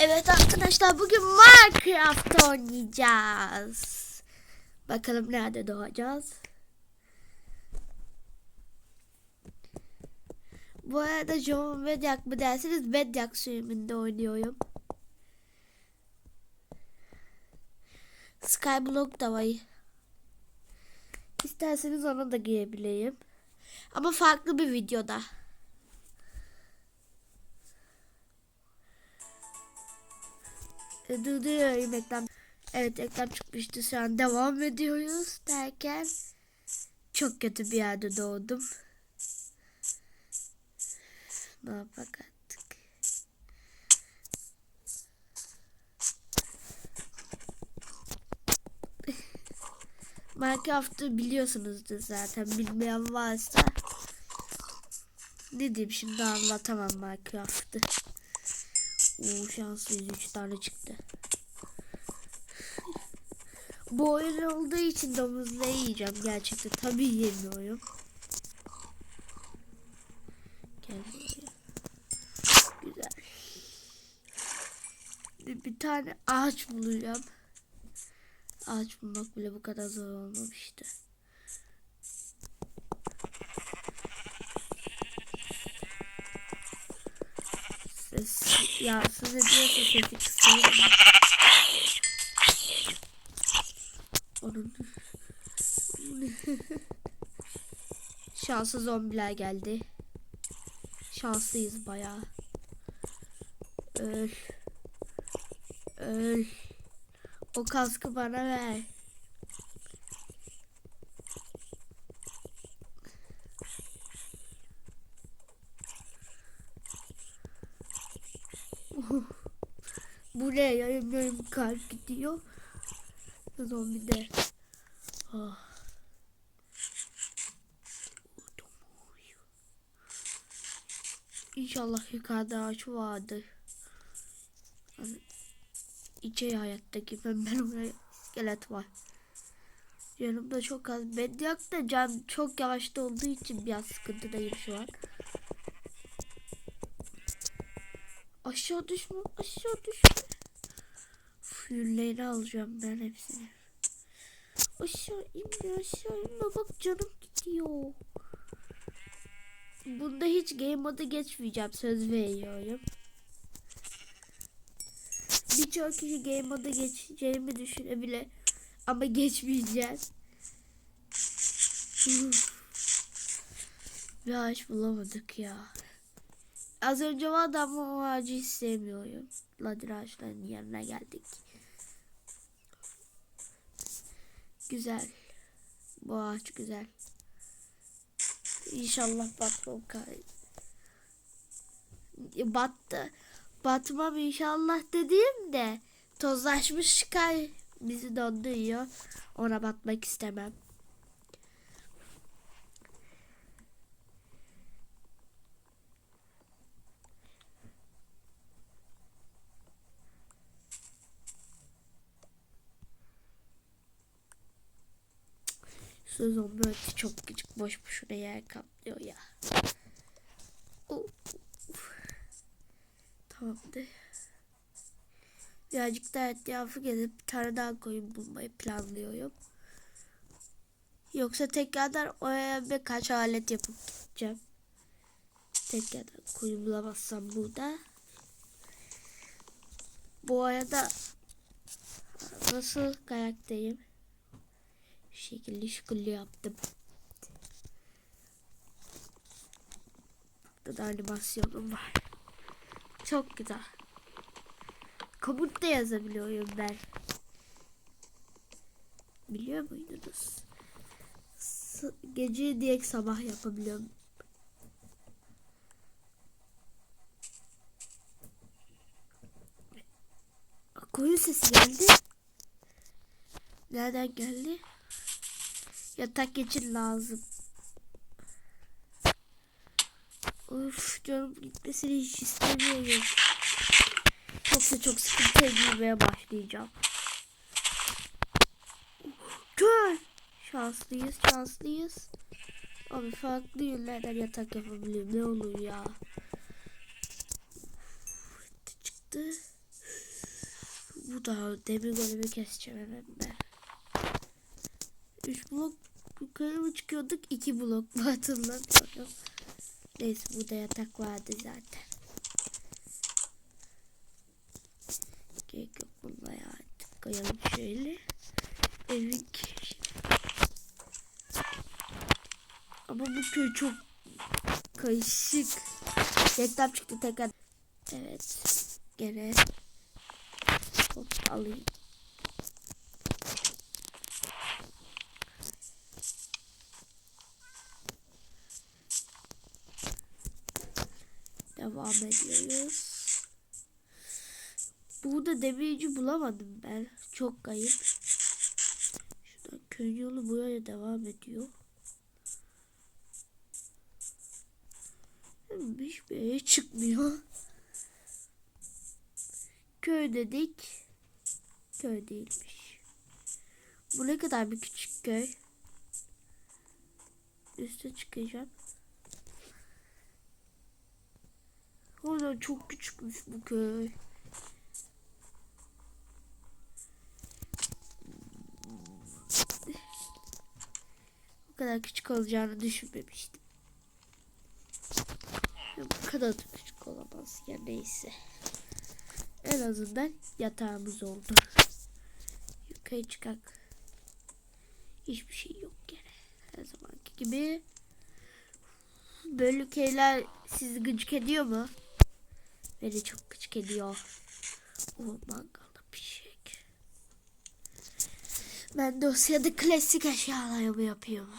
Evet arkadaşlar bugün Minecraft oynayacağız. Bakalım nerede doğacağız. Bu arada John Bedrock mı derseniz Bedrock sürümünde oynuyorum. Skyblock da var. İsterseniz ona da girebileyim. Ama farklı bir videoda. E, Durduruyorum ekran. Evet ekran çıkmıştı şu an devam ediyoruz derken çok kötü bir yerde doğdum. Ne yapak artık. Minecraft'ı biliyorsunuzdur zaten bilmeyen varsa ne diyeyim şimdi anlatamam Minecraft'ı. Oo şanslıyız 3 tane çıktı. Bu oyun olduğu için domuzla yiyeceğim gerçekten. Tabii yemiyorum. Güzel. Bir, bir tane ağaç bulacağım. Ağaç bulmak bile bu kadar zor olmamıştı. Siz ediyorsa sesi kısayım. Onun. Şanslı zombiler geldi. Şanslıyız bayağı. Öl. Öl. O kaskı bana ver. Bu ne? Yarım yarım kalp gidiyor. Zombi de. Ah. İnşallah yukarıda ağaç vardır. Hani içe hayattaki ben oraya iskelet var. Yanımda çok az. Bedyak da can çok yavaşta olduğu için biraz sıkıntıdayım şu an. Aşağı düşme, aşağı düşme. Füllerini alacağım ben hepsini. Aşağı inme, aşağı inme. Bak canım gidiyor. Bunda hiç game modu geçmeyeceğim. Söz veriyorum. Birçok kişi game moda geçeceğimi düşünebilir. Ama geçmeyeceğim. Bir ağaç bulamadık ya. Az önce vardı ama o ağacı hiç sevmiyorum. Ladir ağaçlarının yanına geldik. Güzel. Bu ağaç güzel. İnşallah batmam. Battı. Batmam inşallah dediğim de tozlaşmış kay bizi donduruyor. Ona batmak istemem. Şu zombi ötü çok küçük boş boşuna yer kaplıyor ya. Tamamdır. Birazcık daha etrafı gezip bir tane daha koyun bulmayı planlıyorum. Yoksa tekrardan oraya birkaç alet yapıp gideceğim. Tekrardan koyun bulamazsam burada. Bu arada nasıl kayaktayım? Şu şekilde şıkıllı yaptım. Burada da animasyonum var. Çok güzel. Komut da yazabiliyorum ben. Biliyor muydunuz? Gece diye sabah yapabiliyorum. Koyun sesi geldi. Nereden geldi? Yatak için lazım. Uf canım gitmesini hiç istemiyorum. Çok da çok sıkıntıya girmeye başlayacağım. Göl. Şanslıyız şanslıyız. Abi farklı yönlerden yatak yapabilirim. Ne olur ya. Çıktı. Bu da demir golemi keseceğim hemen ben. Üç blok yukarı mı çıkıyorduk? İki blok mu hatırlamıyorum. Neyse burada yatak vardı zaten. Gerek yok bunlara artık koyalım şöyle. Evin. Ama bu köy çok karışık. Reklam çıktı tekrar. Evet. Gene hop alayım. Devam ediyoruz. Burada demirci bulamadım ben. Çok kayıp. Şuradan köy yolu buraya devam ediyor. Hiçbir yere çıkmıyor. Köy dedik. Köy değilmiş. Bu ne kadar bir küçük köy. Üste çıkacağım. Orada çok küçükmüş bu köy. Bu kadar küçük olacağını düşünmemiştim. Bu kadar da küçük olamaz ya neyse. En azından yatağımız oldu. Yukarı çıkak. Hiçbir şey yok gene. Her zamanki gibi. Böyle şeyler sizi gıcık ediyor mu? Beni çok gıcık ediyor. O mangalda pişecek. Ben dosyada klasik eşyalarımı yapıyorum.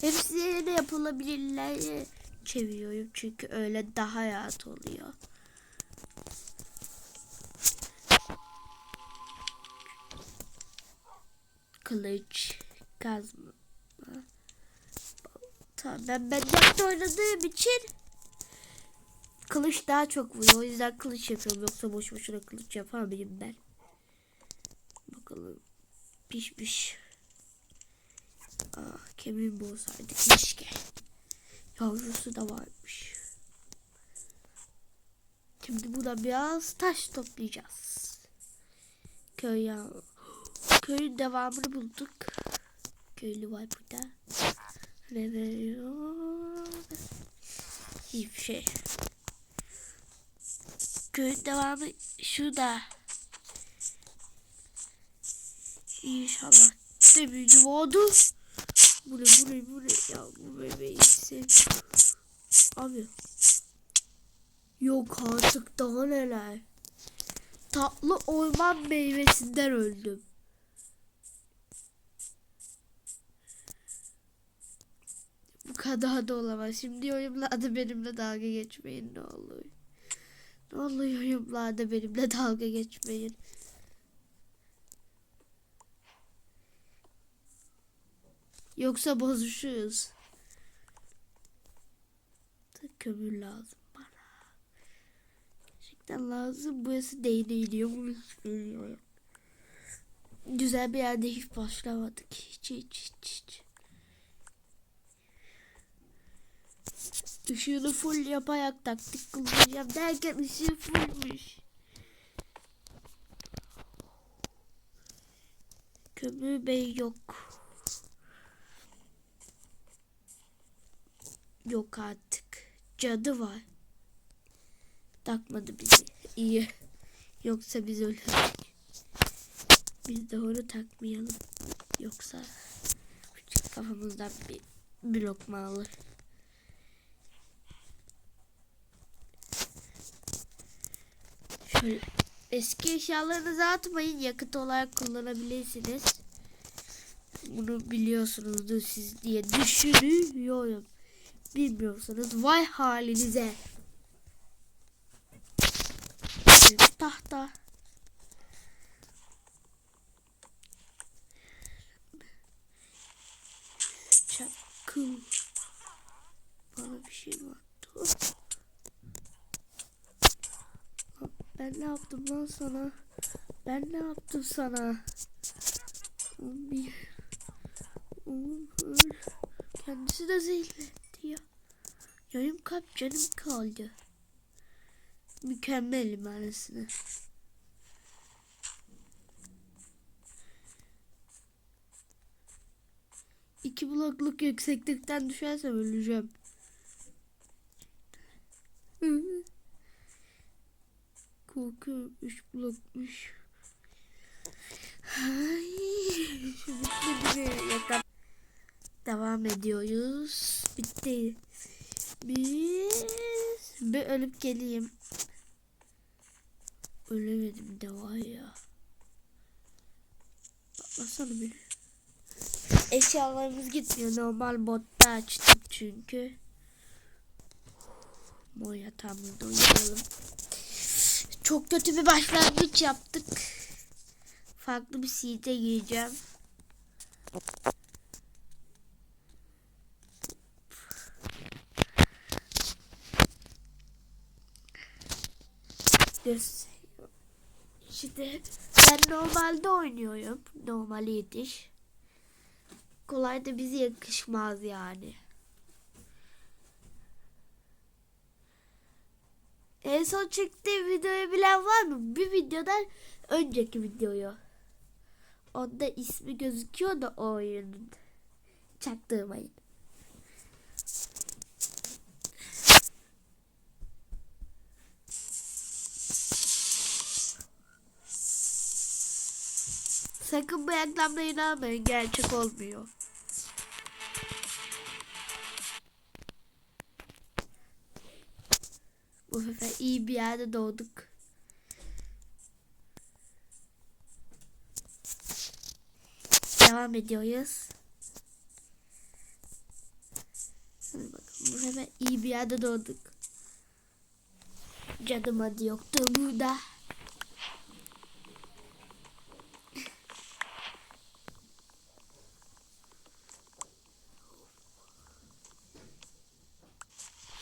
Hepsini yapılabilirler çeviriyorum çünkü öyle daha rahat oluyor. Kılıç, kazma. Tamam ben ben yapta oynadığım için kılıç daha çok vuruyor. O yüzden kılıç yapıyorum. Yoksa boş boşuna kılıç yapar mıyım ben? Bakalım. Pişmiş. Ah kemiğimi bozsaydık keşke. Yavrusu da varmış. Şimdi burada biraz taş toplayacağız. Köy ya. Köyün devamını bulduk. Köylü var burada. Ne veriyor? Hiçbir şey. Köyün devamı şurada. İnşallah demirci oldu. Bu ne bu ne bu ne ya bu bebeği sev- Abi. Yok artık daha neler. Tatlı orman meyvesinden öldüm. Bu kadar da olamaz. Şimdi yorumlarda benimle dalga geçmeyin ne olur. Ne olur benimle dalga geçmeyin. Yoksa bozuşuruz. Kömür lazım bana. Gerçekten lazım. Burası değneğiliyor mu hiç bilmiyorum. Güzel bir yerde hiç başlamadık. Hiç hiç hiç hiç. Işığını full yaparak taktik kullanacağım derken ışığı fullmüş. Kömür bey yok. Yok artık. Cadı var. Takmadı bizi. İyi. Yoksa biz ölürdük. Biz de onu takmayalım. Yoksa kafamızdan bir, bir lokma alır. eski eşyalarınızı atmayın. Yakıt olarak kullanabilirsiniz. Bunu biliyorsunuzdur siz diye düşünüyorum. Bilmiyorsanız vay halinize. Tahta. Çakıl. Bana bir şey mi attı? Lan Ben ne yaptım lan sana? Ben ne yaptım sana? Bir... Kendisi de zehirlendi ya. Yarım kalp canım kaldı. Mükemmelim arasını. İki blokluk yükseklikten düşersem öleceğim. bakıyorum 3 blok 3. Şimdi. Devam ediyoruz. Bitti. Biz bir ölüp geleyim. Ölemedim de var ya. Atlasana beni. Eşyalarımız gitmiyor. Normal botta açtım çünkü. Moya tam da uyuyalım. Çok kötü bir başlangıç yaptık. Farklı bir site giyeceğim. gösteriyor. İşte ben normalde oynuyorum. Normal yetiş. Kolay da bize yakışmaz yani. En son çektiğim videoyu bilen var mı? Bir videodan önceki videoyu. Onda ismi gözüküyor da o oyunun. Çaktırmayın. Sakın bu reklamda inanmayın. Gerçek olmuyor. Bu sefer iyi bir yerde doğduk. Devam ediyoruz. Hadi bakalım. Bu sefer iyi bir yerde doğduk. Cadım adı yoktu burada.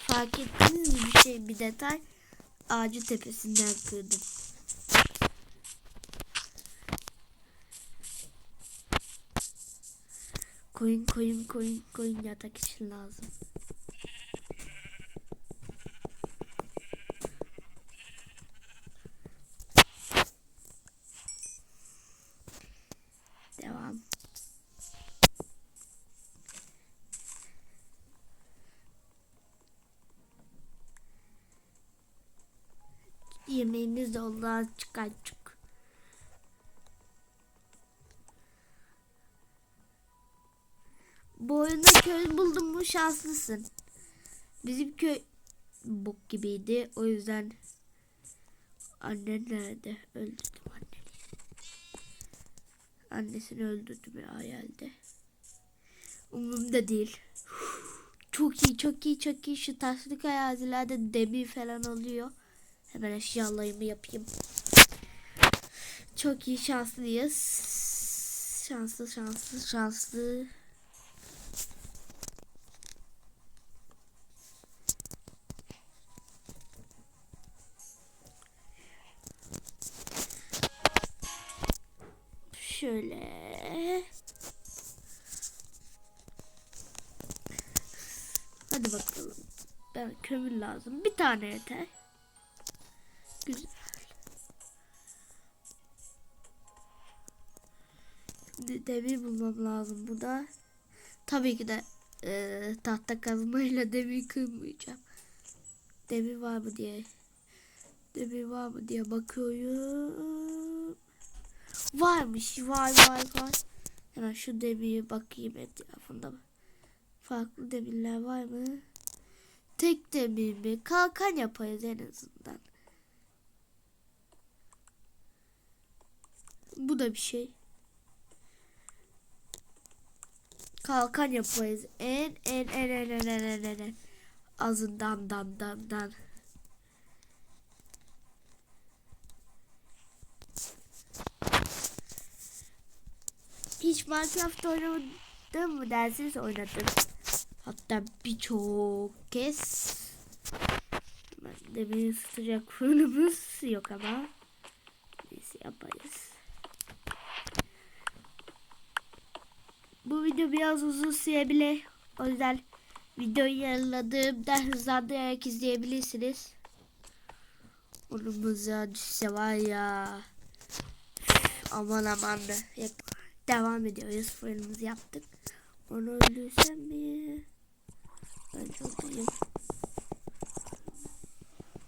Fark ettiniz mi bir şey bir detay? Ağacı tepesinden kırdım. Koyun koyun koyun koyun yatak için lazım. Devam. Yemeğiniz de oldu azıcık azıcık. Bu oyunda köy buldun mu şanslısın. Bizim köy bok gibiydi. O yüzden annen nerede? Öldürdüm anneni. Annesini öldürdüm ya hayalde. Umurumda değil. Çok iyi, çok iyi, çok iyi. Şu taşlık arazilerde demir falan oluyor. Hemen eşyalarımı yapayım. Çok iyi şanslıyız. Şanslı şanslı şanslı. Şöyle. Hadi bakalım. Ben kömür lazım. Bir tane yeter. Güzel. Şimdi demir bulmam lazım bu da. Tabii ki de e, tahta kazmayla demir kırmayacağım. Demir var mı diye. Demir var mı diye bakıyorum. Varmış. Var var var. Hemen şu demiri bakayım etrafında. Farklı demirler var mı? Tek demir mi? Kalkan yaparız en azından. Bu da bir şey. Kalkan yapıyoruz. En en en en en en en en. Azından dan dan dan. Hiç Minecraft oynamadın mı dersiniz oynadım. Hatta birçok kez. Demir sıcak fırınımız yok ama. Neyse yaparız. Video biraz uzun sürebilir. O yüzden videoyu yarıladığımda hızlandırarak izleyebilirsiniz. Onumuza düşse var ya. Aman aman da. Devam ediyoruz. Fırınımızı yaptık. Onu öldürsem mi? Ben çok iyiyim.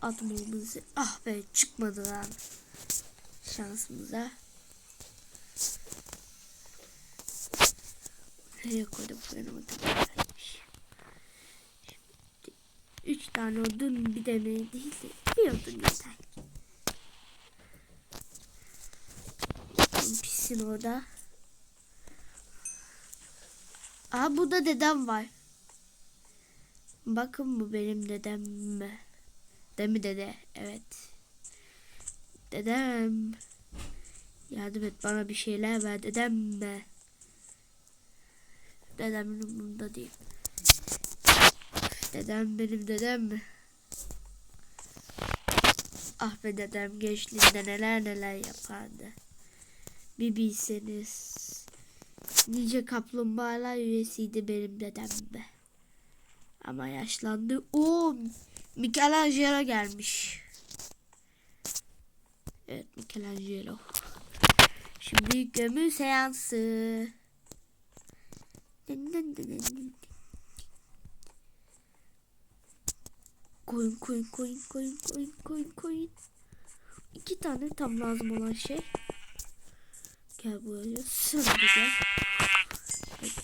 Atmamızı. Ah be çıkmadı lan. Şansımıza. Nereye koydum fırınımı temizlenmiş. Şimdi üç tane odun bir tane değil de bir odun yeter. Pissin orada. Aa burada dedem var. Bakın bu benim dedem mi? Demi dede. Evet. Dedem. Yardım et bana bir şeyler ver dedem mi? Dedemin umurunda değil. Dedem benim dedem mi? Ah be dedem gençliğinde neler neler yapardı. Bir bilseniz. Nice kaplumbağalar üyesiydi benim dedem be. Ama yaşlandı. Oo, Michelangelo gelmiş. Evet Michelangelo. Şimdi gömü seansı. Koyun koyun koyun koyun koyun koyun koyun. İki tane tam lazım olan şey. Gel buraya. Sen de gel. Peki.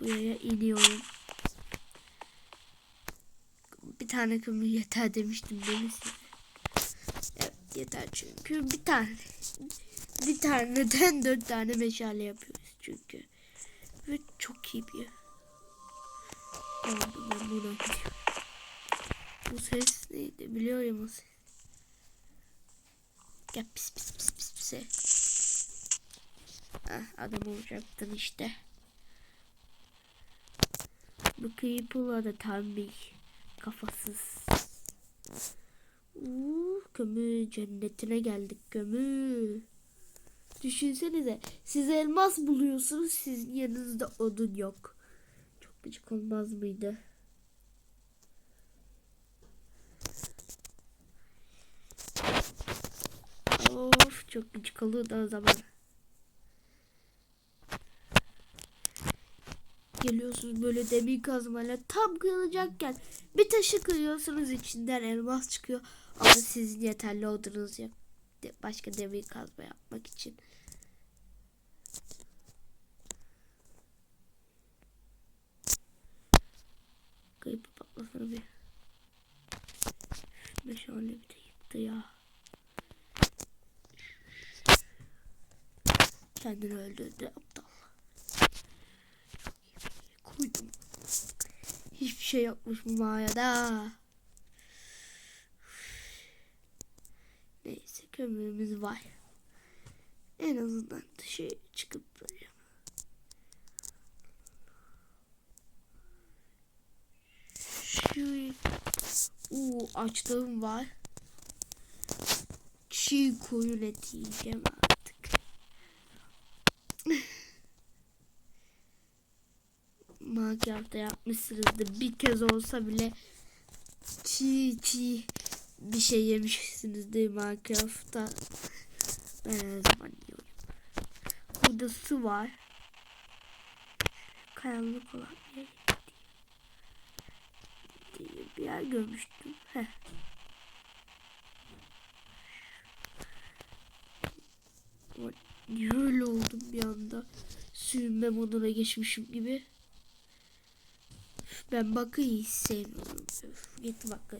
Buraya iniyorum. Bir tane kömür yeter demiştim size? Evet yeter çünkü bir tane. Bir taneden dört tane meşale yapıyoruz çünkü. Ve çok iyi bir. Oldu ben buna gidiyorum. Bu ses neydi biliyorum o ses. Gel pis pis pis pis pis. Heh, adam olacaktın işte. Bu Creeper'la da tam bir kafasız. Uuu kömür cennetine geldik kömür. Düşünsenize siz elmas buluyorsunuz sizin yanınızda odun yok. Çok gıcık olmaz mıydı? Of çok gıcık olurdu o zaman. Geliyorsunuz böyle demir kazmayla tam kırılacakken bir taşı kırıyorsunuz içinden elmas çıkıyor. Ama sizin yeterli odunuz yok. Başka demir kazma yapmak için. Kayıp patlasana bir. Meşale bir de yıktı ya. Kendini öldürdü aptal. Koydum. Hiçbir şey yokmuş mağarada. Neyse kömürümüz var. En azından dışarı çıkıp böyle. Şu Uuu açlığım var. Çiğ koyun eti yiyeceğim artık. Minecraft'ta yapmışsınızdır. Bir kez olsa bile çiğ çiğ bir şey yemişsinizdir Minecraft'ta. Ben her zaman yiyorum. Burada su var. Karanlık olan bir yer. bir yer görmüştüm. Heh. Niye öyle oldum bir anda? Sürünme moduna geçmişim gibi. Ben bakıyı hiç sevmiyorum. Git bakı.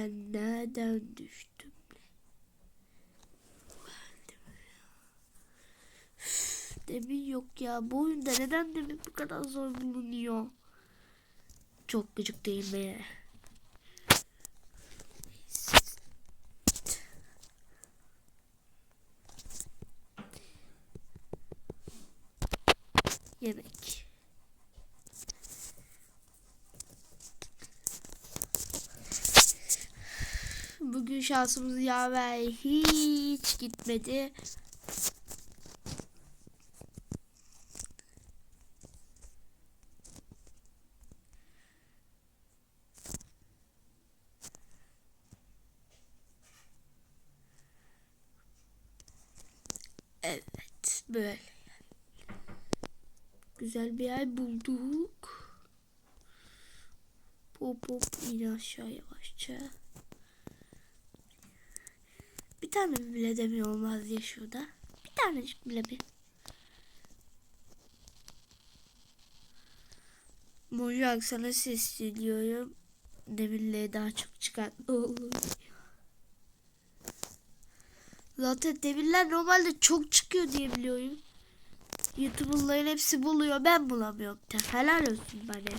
Ben nereden düştüm? Üf, Demir yok ya. Bu oyunda neden demir bu kadar zor bulunuyor? Çok gıcık değil mi? şansımız yaver hiç gitmedi. Evet böyle. Güzel bir yer bulduk. Pop pop in aşağı yavaşça. Bir tane bile demiyor olmaz ya şurada. Bir tanecik bile bir. Mojang sana sesleniyorum. Demirle daha çok çıkar. Olur. Zaten demirler normalde çok çıkıyor diye biliyorum. YouTuber'ların hepsi buluyor. Ben bulamıyorum. Helal olsun bana.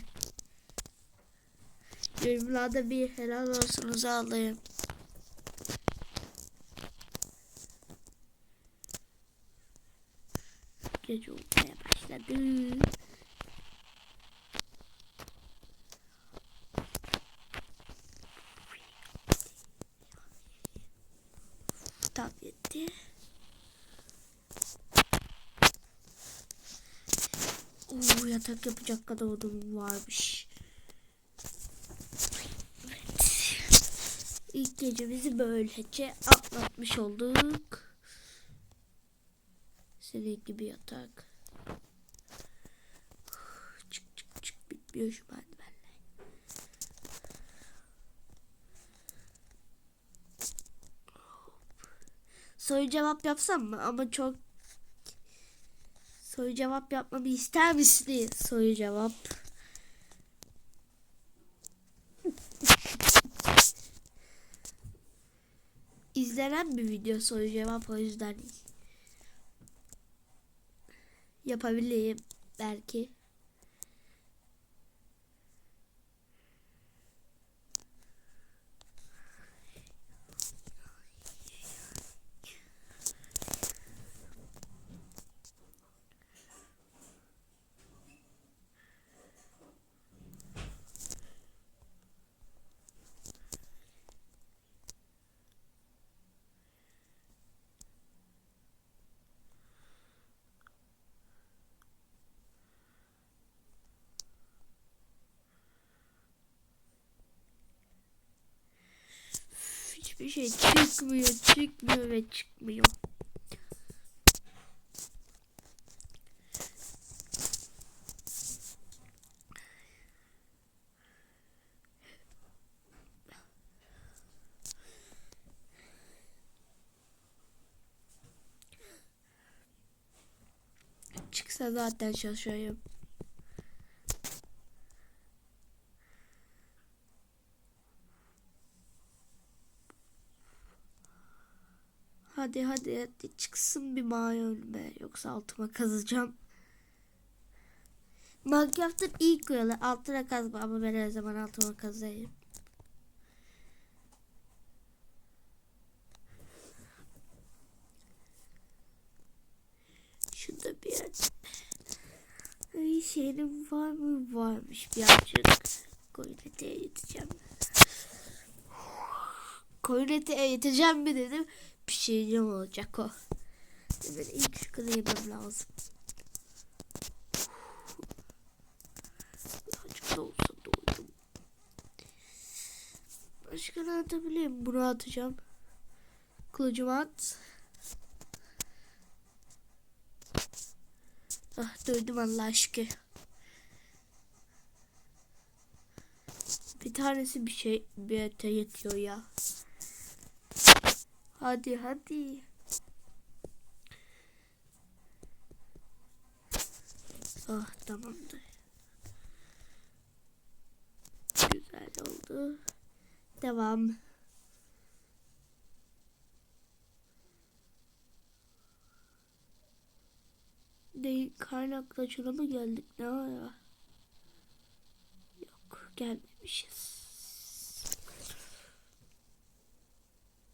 Yorumlarda bir helal olsunuzu alayım. Gece olmaya başladı. Tam yetti. Oo, yatak yapacak kadar odun varmış. Evet. İlk gecemizi böylece atlatmış olduk. Senin gibi yatak. Çık çık çık bitmiyor şu merdivenle. Soru cevap yapsam mı? Ama çok soru cevap yapmamı ister misiniz? Soru cevap. İzlenen bir video soru cevap o yüzden yapabilirim belki. Hiçbir şey çıkmıyor, çıkmıyor ve çıkmıyor. Çıksa zaten şaşırıyorum. Hadi hadi hadi çıksın bir mağara önüme yoksa altıma kazacağım. Minecraft'ın ilk kuralı altına kazma ama ben her zaman altıma kazayım. Şurada bir yer. Ay şeyim var mı? Varmış birazcık. Koyun ete eğiteceğim. Koyun ete eğiteceğim mi dedim. Bir şey olacak o. Hemen ilk kadar yemem lazım. Birazcık da olsa doydum. Başka ne atabilirim? Bunu atacağım. Kılıcımı at. Ah doydum Allah aşkına. Bir tanesi bir şey bir ete yetiyor ya. Hadi hadi. Ah tamamdır. Güzel oldu. Devam. Değil kaynaklaşına mı geldik ne ara? Yok gelmemişiz.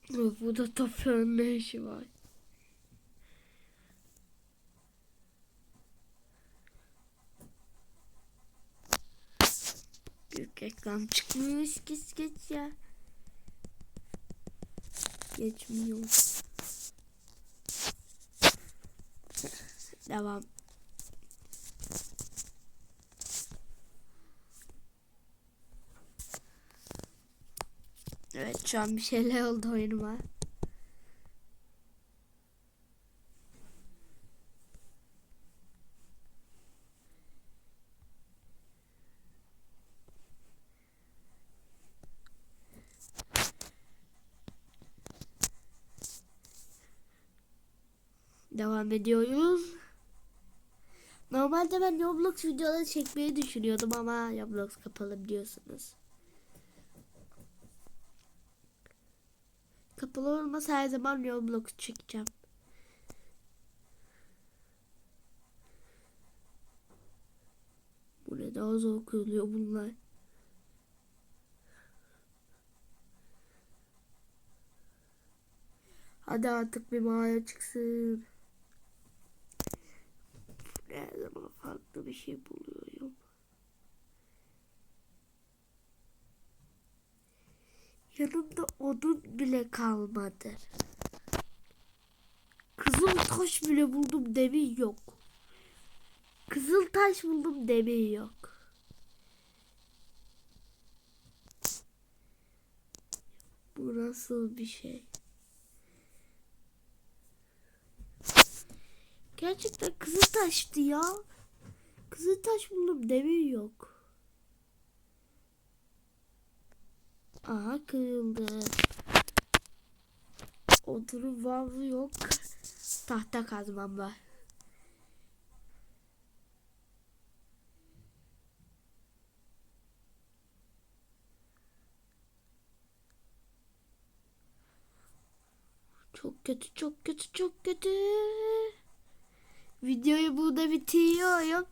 Bu da toprağın ne işi var? Büyük ekran çıkmış geç geç ya. Geçmiyor. Devam. Evet şu an bir şeyler oldu oyunuma. Devam ediyoruz. Normalde ben Roblox videoları çekmeyi düşünüyordum ama Roblox kapalı biliyorsunuz. Kapalı olmasa her zaman Roblox çekeceğim. Bu ne daha zor kırılıyor bunlar. Hadi artık bir mağara çıksın. Her zaman farklı bir şey buluyorum. Yanımda odun bile kalmadı. Kızıl taş bile buldum demir yok. Kızıl taş buldum demir yok. Bu nasıl bir şey? Gerçekten kızıl taştı ya. Kızıl taş buldum demir yok. Aha kırıldı. Odunun var mı yok. Tahta kazmam var. Çok kötü, çok kötü, çok kötü. Videoyu burada bitiriyorum.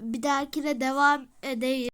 Bir dahakine devam edeyim.